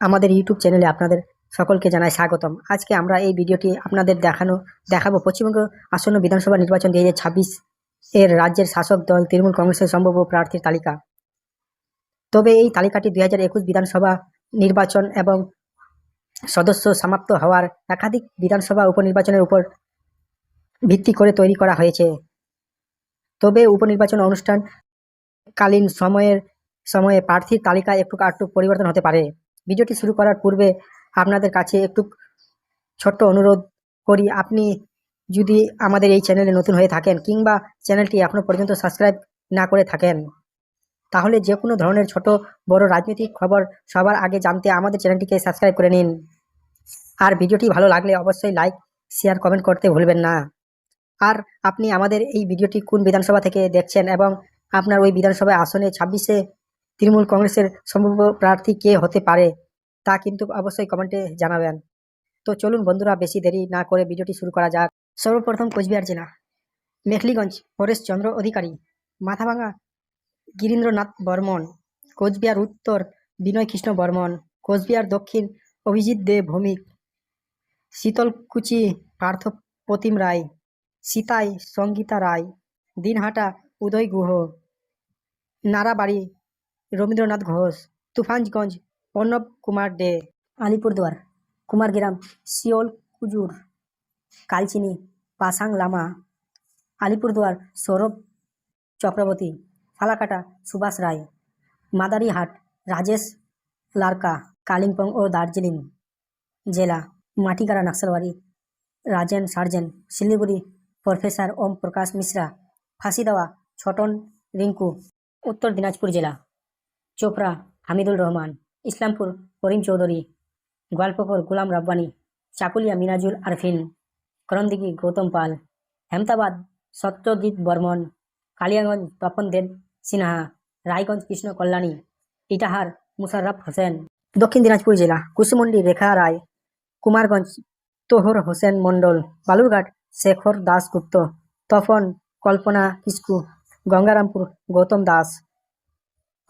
আমাদের ইউটিউব চ্যানেলে আপনাদের সকলকে জানাই স্বাগতম। আজকে আমরা এই ভিডিওটি আপনাদের দেখানো, দেখাবো পশ্চিমবঙ্গ আসন্ন বিধানসভা নির্বাচন দুই ছাব্বিশ এর রাজ্যের শাসক দল তৃণমূল কংগ্রেসের সম্ভাব্য প্রার্থীর তালিকা। তবে এই তালিকাটি দুই হাজার একুশ বিধানসভা নির্বাচন এবং সদস্য সমাপ্ত হওয়ার একাধিক বিধানসভা উপনির্বাচনের উপর ভিত্তি করে তৈরি করা হয়েছে। তবে উপনির্বাচন অনুষ্ঠান কালীন সময়ের, সময়ে প্রার্থীর তালিকা একটু আটটু পরিবর্তন হতে পারে। ভিডিওটি শুরু করার পূর্বে আপনাদের কাছে একটু ছোট্ট অনুরোধ করি, আপনি যদি আমাদের এই চ্যানেলে নতুন হয়ে থাকেন কিংবা চ্যানেলটি এখনও পর্যন্ত সাবস্ক্রাইব না করে থাকেন, তাহলে যে কোনো ধরনের ছোট বড় রাজনৈতিক খবর সবার আগে জানতে আমাদের চ্যানেলটিকে সাবস্ক্রাইব করে নিন। আর ভিডিওটি ভালো লাগলে অবশ্যই লাইক, শেয়ার, কমেন্ট করতে ভুলবেন না। আর আপনি আমাদের এই ভিডিওটি কোন বিধানসভা থেকে দেখছেন এবং আপনার ওই বিধানসভায় আসনে ছাব্বিশে তৃণমূল কংগ্রেসের সম্ভাব্য প্রার্থী কে হতে পারে তা কিন্তু অবশ্যই কমেন্টে জানাবেন। তো চলুন বন্ধুরা, বেশি দেরি না করে ভিডিওটি শুরু করা যাক। সর্বপ্রথম কোচবিহার জেলা, মেখলিগঞ্জ পরেশ চন্দ্র অধিকারী, মাথাভাঙা, গিরীন্দ্রনাথ বর্মন, কোচবিহার উত্তর, বিনয় কৃষ্ণ বর্মন, কোচবিহার দক্ষিণ, অভিজিৎ দে ভৌমিক, শীতলকুচি পার্থ প্রতিম রায়, সীতাই সঙ্গীতা রায়, দিনহাটা উদয় গুহ, নারাবাড়ি রবীন্দ্রনাথ ঘোষ, তুফানগঞ্জ প্রণব কুমার দে। আলিপুরদুয়ার কুমারগ্রাম শিওল, কুজুর, কালচিনি, পাসাং লামা। আলিপুরদুয়ার সৌরভ চক্রবর্তী, ফালাকাটা, সুভাষ রায়। মাদারিহাট, রাজেশ লারকা, কালিম্পং ও দার্জিলিং জেলা। Matigara Naxalbari Rajen surgeon, Siliguri, professor Om Prakash Mishra. ফাঁসি দেওয়া, ছোটন রিঙ্কু। উত্তর দিনাজপুর জেলা, চোপড়া হামিদুল রহমান। ইসলামপুর, করিম চৌধুরী। গোয়ালপুকুর গুলাম রাব্বানি, চাকুলিয়া মিনাজুল আরফিন, করণদিঘি গৌতম পাল, হেমতাবাদ, সত্যজিৎ বর্মন, কালিয়াগঞ্জ তপন দেব সিনহা, রায়গঞ্জ কৃষ্ণ কল্যাণী, ইটাহার মুশারফ হোসেন। দক্ষিণ দিনাজপুর জেলা কুসুমন্ডি রেখা রায়, কুমারগঞ্জ তোহর হোসেন মণ্ডল, বালুরঘাট শেখর দাসগুপ্ত তপন কল্পনা কিস্কু, গঙ্গারামপুর গৌতম দাস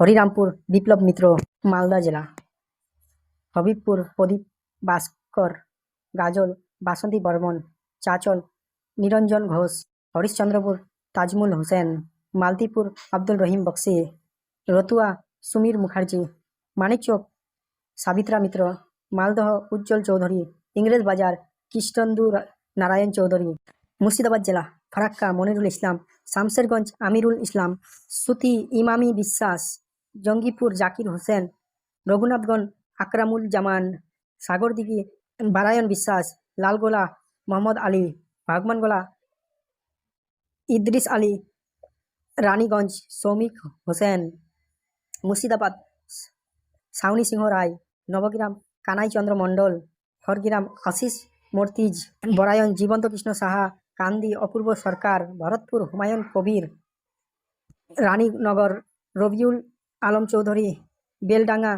হরিরামপুর বিপ্লব মিত্র, মালদা জেলা। হবিবপুর প্রদীপ ভাস্কর, গাজল বাসন্তী বর্মন, চাচল নিরঞ্জন ঘোষ, হরিশ্চন্দ্রপুর তাজমুল হোসেন, মালতিপুর আব্দুল রহিম বক্সি, রতুয়া সুমির মুখার্জি, মানিকচক সাবিত্রা মিত্র, মালদহ উজ্জ্বল চৌধুরী, ইংরেজ বাজার কৃষ্ণন্দু নারায়ণ চৌধুরী, মুর্শিদাবাদ জেলা ফারাক্কা মনিরুল ইসলাম, শামশেরগঞ্জ আমিরুল ইসলাম, সুতি ইমামি বিশ্বাস জঙ্গিপুর জাকির হোসেন রঘুনাথগঞ্জ আকরামুল জামান সাগরদিঘি, বারায়ণ বিশ্বাস, লালগোলা, মোহাম্মদ আলী, ভাগমানগোলা, ইদ্রিস আলী, রানীগঞ্জ, সৌমিক হোসেন, মুর্শিদাবাদ, সাউনি সিংহ রায়, নবগ্রাম, কানাইচন্দ্র মণ্ডল, হরগ্রাম, আশিস মর্তিজ বরায়ন জীবন্ত কৃষ্ণ সাহা, কান্দি অপূর্ব সরকার, ভরতপুর হুমায়ুন কবির, রানীনগর রবিউল আলম চৌধুরী, বেলডাঙ্গা,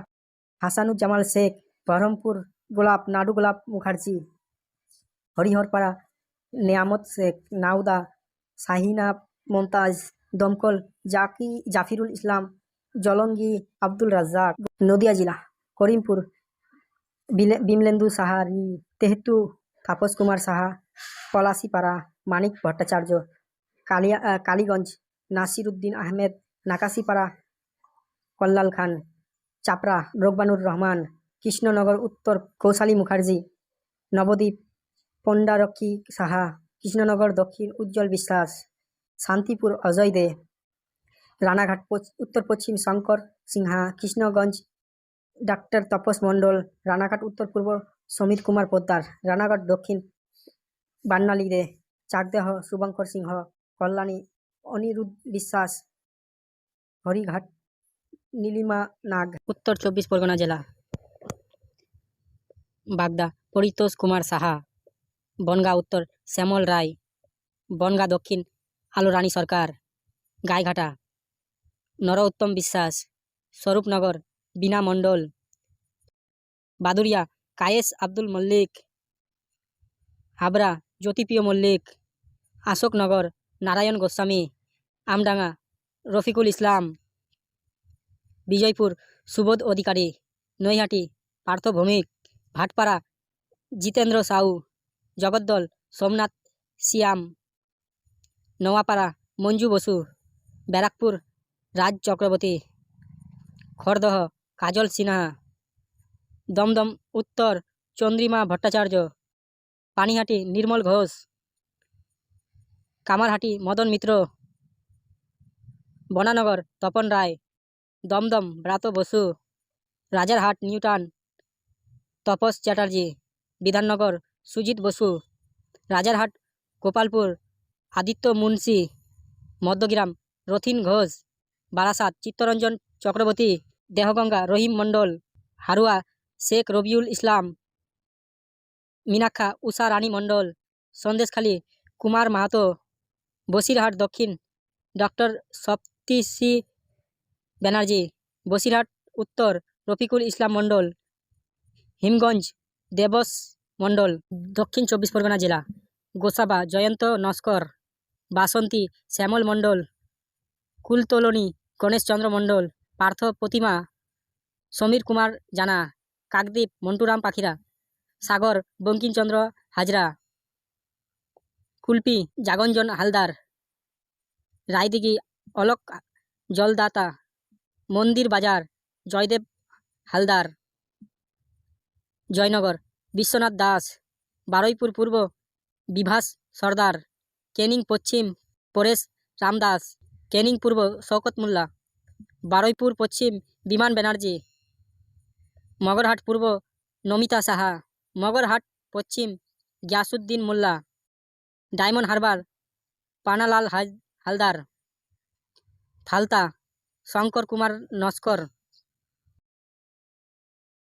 হাসানুজ্জামাল শেখ বহরমপুর গোলাপ, নাডু গোলাপ মুখার্জি, হরিহরপাড়া, নেয়ামত শেখ, নাউদা, শাহিনা, মমতাজ, দমকল, জাকি, জাফিরুল ইসলাম, জলঙ্গি, আব্দুল রাজ্জাক, নদিয়া জেলা, করিমপুর বিমলেন্দু সাহারি, তেহেতু, তাপস কুমার সাহা, পলাশিপাড়া, মানিক ভট্টাচার্য, কালিয়া কালীগঞ্জ নাসির উদ্দিন আহমেদ, নাকাশিপাড়া কল্লাল খান, চাপড়া, রোগবানুর রহমান, কৃষ্ণনগর উত্তর কৌশালী মুখার্জি নবদ্বীপ পণ্ডারক্ষী সাহা, কৃষ্ণনগর দক্ষিণ উজ্জ্বল বিশ্বাস, শান্তিপুর অজয় দে, রানাঘাট উত্তর পশ্চিম শঙ্কর সিনহা, কৃষ্ণগঞ্জ ডাক্তার তপস মণ্ডল, রানাঘাট উত্তর পূর্ব সমিত কুমার পোদ্দার, রানাঘাট দক্ষিণ বান্নালি দে, চাকদেহ শুভঙ্কর সিংহ, কল্যাণী অনিরুদ্ধ বিশ্বাস, হরিঘাট নীলিমা নাগ। উত্তর চব্বিশ পরগনা জেলা। বাগদা, পরিতোষ কুমার সাহা। বনগা উত্তর, শ্যামল রায়। বনগা দক্ষিণ, আলো রানী সরকার। গাইঘাটা নরোত্তম বিশ্বাস। স্বরূপনগর, বীণা মণ্ডল। বাদুরিয়া কায়েস আব্দুল মল্লিক। হাবরা জ্যোতিপ্রিয় মল্লিক। অশোকনগর, নারায়ণ গোস্বামী। আমডাঙ্গা, রফিকুল ইসলাম। বিজয়পুর সুবোধ অধিকারী, নৈহাটি পার্থ ভৌমিক ভাটপাড়া, জিতেন্দ্র সাউ, জগদ্দল, সোমনাথ সিয়াম, নোয়াপাড়া, মঞ্জু বসু, ব্যারাকপুর, রাজ চক্রবর্তী, খড়দহ, কাজল সিনহা, দমদম উত্তর, চন্দ্রিমা ভট্টাচার্য, পানিহাটি নির্মল ঘোষ, কামারহাটি মদন মিত্র, বনানগর তপন রায় দমদম, ব্রাত বসু, রাজারহাট, নিউটান, তপস চ্যাটার্জি, বিধাননগর, সুজিত বসু, রাজারহাট, গোপালপুর, আদিত্য মুন্সি, মধ্যগ্রাম, রথিন ঘোষ, বারাসাত, চিত্তরঞ্জন চক্রবর্তী, দেহগঙ্গা, রহিম মণ্ডল, হারুয়া, শেখ রবিউল ইসলাম, মিনাক্ষা উষা রানী মণ্ডল, সন্দেশখালী, কুমার মাহাতো, বসিরহাট দক্ষিণ, ডক্টর সপ্তিসি ব্যানার্জি, বসিরহাট উত্তর, রফিকুল ইসলাম মণ্ডল, হিমগঞ্জ, দেবস মণ্ডল, দক্ষিণ চব্বিশ পরগনা জেলা, গোসাবা, জয়ন্ত নস্কর, বাসন্তী, শ্যামল মণ্ডল, কুলতলনী গণেশচন্দ্র মণ্ডল, পার্থ প্রতিমা, সমীর কুমার জানা, কাকদ্বীপ, মন্টুরাম পাখিরা, সাগর, বঙ্কিমচন্দ্র হাজরা, কুলপি, জাগঞ্জন হালদার, রায়দিঘি, অলক জলদাতা মন্দির বাজার, জয়দেব হালদার, জয়নগর, বিশ্বনাথ দাস, বারুইপুর পূর্ব, বিভাস সর্দার ক্যানিং পশ্চিম, পরেশ রামদাস ক্যানিং পূর্ব শওকত মোল্লা, বারুইপুর পশ্চিম, বিমান ব্যানার্জি, মগরহাট পূর্ব নমিতা সাহা, মগরহাট পশ্চিম, গিয়াসুদ্দিন মোল্লা, ডায়মন্ড হারবার, পানালাল হালদার, ফালতা শঙ্কর কুমার নস্কর।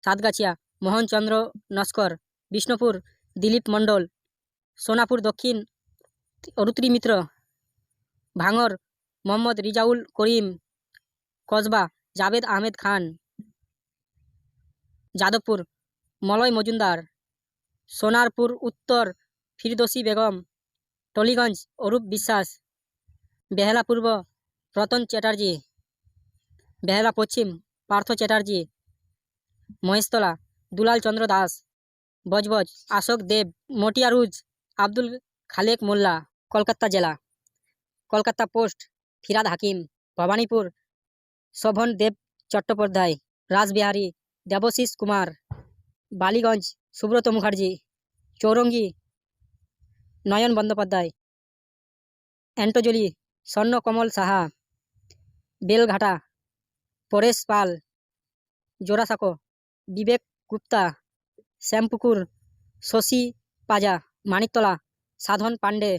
সাতগাছিয়া, মোহনচন্দ্র নস্কর, বিষ্ণুপুর, দিলীপ মণ্ডল, সোনাপুর দক্ষিণ, অরুত্রী মিত্র, ভাঙর, মোহাম্মদ রিজাউল করিম, কসবা, জাভেদ আহমেদ খান। যাদবপুর, মলয় মজুমদার, সোনারপুর উত্তর, ফিরদোসী বেগম, টলিগঞ্জ অরূপ বিশ্বাস। বেহালা পূর্ব রতন চ্যাটার্জি। বেহালা পশ্চিম, পার্থ চ্যাটার্জি, মহেশতলা, দুলাল চন্দ্র দাস বজবজ অশোক দেব, মটিয়ারুজ, আব্দুল খালেক মোল্লা, কলকাতা জেলা, কলকাতা পোস্ট, ফিরাদ হাকিম, ভবানীপুর, শোভন দেব চট্টোপাধ্যায়, রাসবিহারী দেবশিস কুমার, বালিগঞ্জ, সুব্রত মুখার্জি, চৌরঙ্গি, নয়ন বন্দ্যোপাধ্যায়, অ্যান্টোজলি, স্বর্ণকমল সাহা, বেলঘাটা পরেশ পাল। জোড়াসাঁকো বিবেক গুপ্তা। শ্যামপুকুর। শশী পাজা। মানিকতলা। সাধন পাণ্ডে।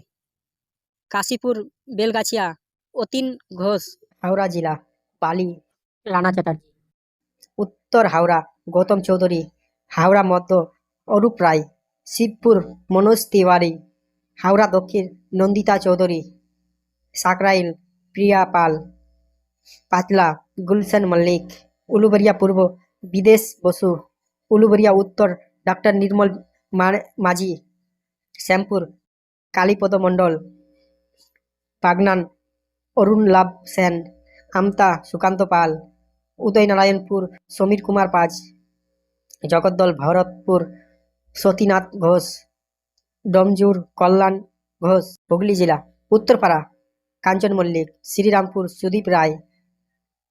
কাশীপুর, বেলগাছিয়া। অতীন ঘোষ। হাওড়া জেলা। পালি রানা চ্যাটার্জি। উত্তর হাওড়া, গৌতম চৌধুরী। হাওড়া মধ্য, অরূপ রায়। শিবপুর, মনোজ তিওয়ারি। হাওড়া দক্ষিণ, নন্দিতা চৌধুরী। সাকরাইল, প্রিয়া পাল। পাতলা। গুলশান মল্লিক, উলুবরিয়া পূর্ব বিদেশ বসু, উলুবরিয়া উত্তর ডক্টর নির্মল মাঝি, শ্যামপুর কালীপদ মণ্ডল, পাগনান অরুণ লাভ সেন, আমতা সুকান্ত পাল, উদয়নারায়ণপুর সমীর কুমার পাজ, জগদ্দল ভরতপুর সতীনাথ ঘোষ, ডমজুর কল্যাণ ঘোষ, হুগলি জেলা, উত্তরপাড়া কাঞ্চন মল্লিক, শ্রীরামপুর সুদীপ রায়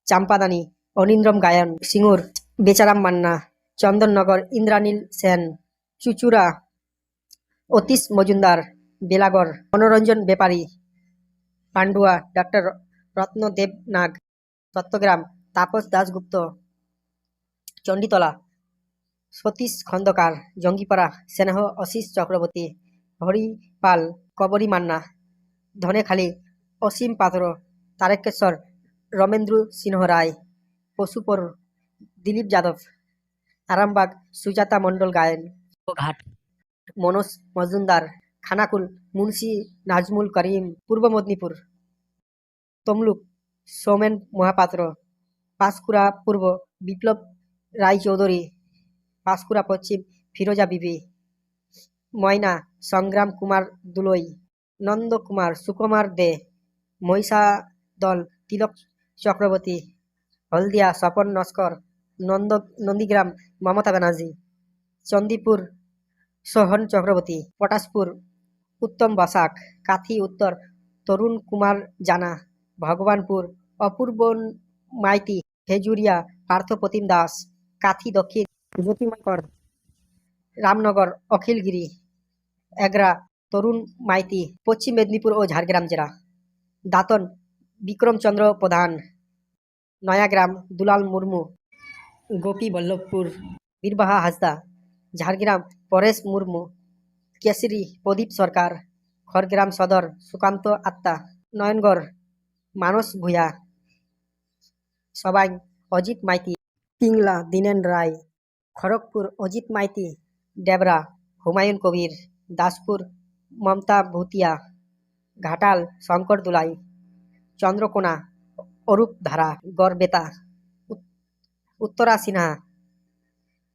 চাম্পাদানি, অনিন্দ্রম গায়ন, সিঙ্গুর, বেচারাম মান্না, চন্দননগর, ইন্দ্রানীল সেন, চুচুড়া, অতীশ মজুমদার, বেলাগড়, মনোরঞ্জন বেপারী, পান্ডুয়া ডক্টর রত্নদেব নাগ দত্তগ্রাম তাপস দাশগুপ্ত, চণ্ডীতলা, সতীশ খন্দকার, জঙ্গিপাড়া, স্নেহ অশিস চক্রবর্তী, হরিপাল, কবরী মান্না, ধনেখালী, অসীম পাত্র তারকেশ্বর রমেন্দ্র সিংহ রায় পশুপর দিলীপ যাদব আরামবাগ সুজাতা মণ্ডল গায়েন ঘাট। মনোজ মজুমদার খানাকুল মুন্সি নাজমুল করিম পূর্ব মেদিনীপুর তমলুক সৌমেন মহাপাত্র পাঁশকুড়া পূর্ব বিপ্লব রায়চৌধুরী পাঁশকুড়া পশ্চিম ফিরোজা বিবি ময়না সংগ্রাম কুমার দুলই নন্দ কুমার সুকুমার দে মহিষা দল তিলক চক্রবর্তী, হলদিয়া, স্বপন নস্কর, নন্দ, নন্দীগ্রাম, মমতা ব্যানার্জি, চন্দিপুর, সোহন চক্রবর্তী, পটাশপুর, উত্তম বসাক, কাথি উত্তর, তরুণ কুমার জানা, ভগবানপুর, অপূর্ব মাইতি, খেজুরিয়া পার্থপ্রতিম দাস, কাথি দক্ষিণ জ্যোতিময় কর রামনগর, অখিলগিরি, এগরা, তরুণ মাইতি, পশ্চিম মেদিনীপুর ও ঝাড়গ্রাম জেলা, দাঁতন বিক্রমচন্দ্র প্রধান, নয়াগ্রাম, দুলাল মুর্মু, গোপী বল্লভপুর, বীরবাহা হাসদা, ঝাড়গ্রাম, পরেশ মুর্মু, কেশরী, প্রদীপ সরকার, খড়গ্রাম সদর, সুকান্ত আত্মা নয়নগড় মানস ভূয়া সবাই অজিত মাইতি পিংলা দীনেন রায়, খড়গপুর অজিত মাইতি, ডেবরা, হুমায়ুন কবির, দাসপুর মমতা ভুতিয়া, ঘাটাল শঙ্কর দুলাই। চন্দ্রকোনা অরূপ ধারা, গড়বেতা, উত- উত্তরা সিনহা,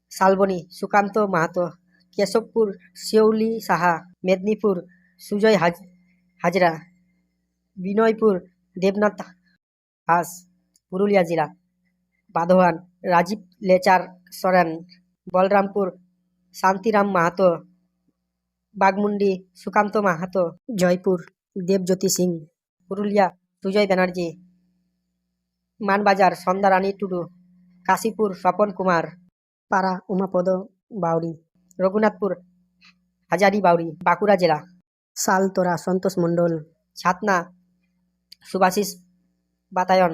শালবনী, সুকান্ত মাহাতো, কেশবপুর, শিউলি সাহা, মেদিনীপুর, সুজয় হাজ, হাজরা, বিনয়পুর, দেবনাথ হাস, পুরুলিয়া জেলা বাধওয়ান রাজীব লেচার সরেন, বলরামপুর, শান্তিরাম মাহাতো, বাগমুন্ডি, সুকান্ত মাহাতো, জয়পুর, দেবজ্যোতি সিং, পুরুলিয়া সুজয় ব্যানার্জি, মানবাজার সন্ধ্যা রানী টুডু, কাশীপুর স্বপন কুমার, পাড়া উমাপদ বাউরি, রঘুনাথপুর হাজারি বাউরি, বাঁকুড়া জেলা শালতোরা সন্তোষ মণ্ডল, ছাতনা সুভাষিস বাতায়ন,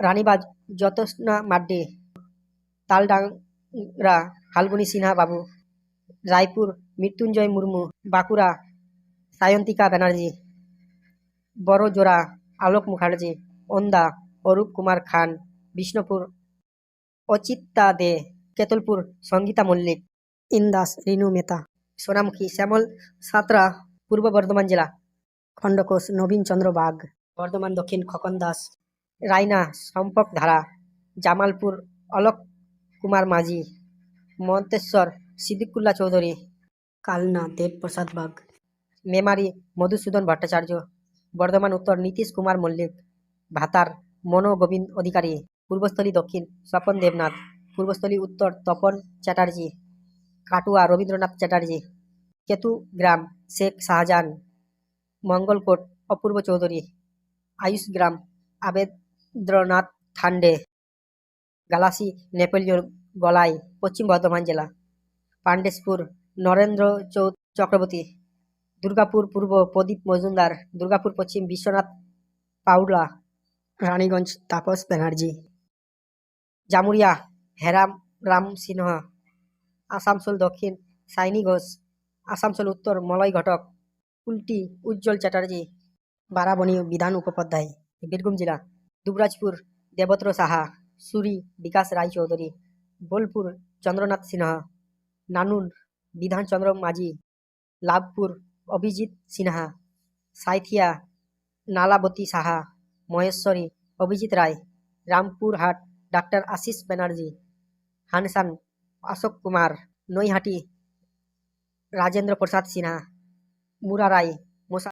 রানীবাজ যতস্না মাড্ডি, তালডাংরা ফাল্গুনী সিনহা বাবু, রায়পুর মৃত্যুঞ্জয় মুর্মু, বাঁকুড়া সায়ন্তিকা ব্যানার্জি। বড়জোড়া আলোক মুখার্জি ওন্দা অরূপ কুমার খান, বিষ্ণুপুর, অচিত্তা দে, কেতলপুর, সঙ্গীতা মল্লিক, ইন্দাস, রিনু মেতা সোনামুখী, শ্যামল সাঁতরা, পূর্ব বর্ধমান জেলা, খণ্ডকোষ, নবীন চন্দ্র বাগ, বর্ধমান দক্ষিণ খকন দাস রায়না সম্পক ধারা, জামালপুর, অলোক কুমার মাঝি, মন্তেশ্বর সিদ্দিকুল্লাহ চৌধুরী, কালনা, দেবপ্রসাদ বাগ, মেমারি, মধুসূদন ভট্টাচার্য বর্ধমান উত্তর নীতিশ কুমার মল্লিক, ভাতার মনো গোবিন্দ অধিকারী, পূর্বস্থলী দক্ষিণ স্বপন দেবনাথ, পূর্বস্থলী উত্তর তপন চ্যাটার্জি, কাটুয়া রবীন্দ্রনাথ চ্যাটার্জি কেতুগ্রাম শেখ শাহজাহান, মঙ্গলকোট অপূর্ব চৌধুরী আয়ুষগ্রাম আবেদ্রনাথ থান্ডে গালাসি নেপোলিয়ন গলাই পশ্চিম বর্ধমান জেলা, পাণ্ডেশপুর নরেন্দ্র চৌ চক্রবর্তী দুর্গাপুর পূর্ব প্রদীপ মজুমদার, দুর্গাপুর পশ্চিম বিশ্বনাথ পাউলা রানীগঞ্জ, তাপস ব্যানার্জি, জামুরিয়া, হেরাম, রাম সিনহ, আসানসোল দক্ষিণ, সাইনি ঘোষ, আসানসোল উত্তর, মলয় ঘটক, উল্টি, উজ্জ্বল চ্যাটার্জি, বারাবণী বিধান উপাধ্যায় বীরভূম জেলা, দুবরাজপুর, দেবত্র সাহা, সুরি, বিকাশ রায়চৌধুরী, বোলপুর, চন্দ্রনাথ সিনহা, নানুর, বিধানচন্দ্র মাঝি, লাভপুর অভিজিৎ সিনহা, সাইথিয়া নালাবতী সাহা, মহেশ্বরী, অভিজিৎ রায়, রামপুরহাট, ডাক্তার আশিস ব্যানার্জি, হানসান, অশোক কুমার, নৈহাটি, রাজেন্দ্র প্রসাদ সিনহা, মুরারাই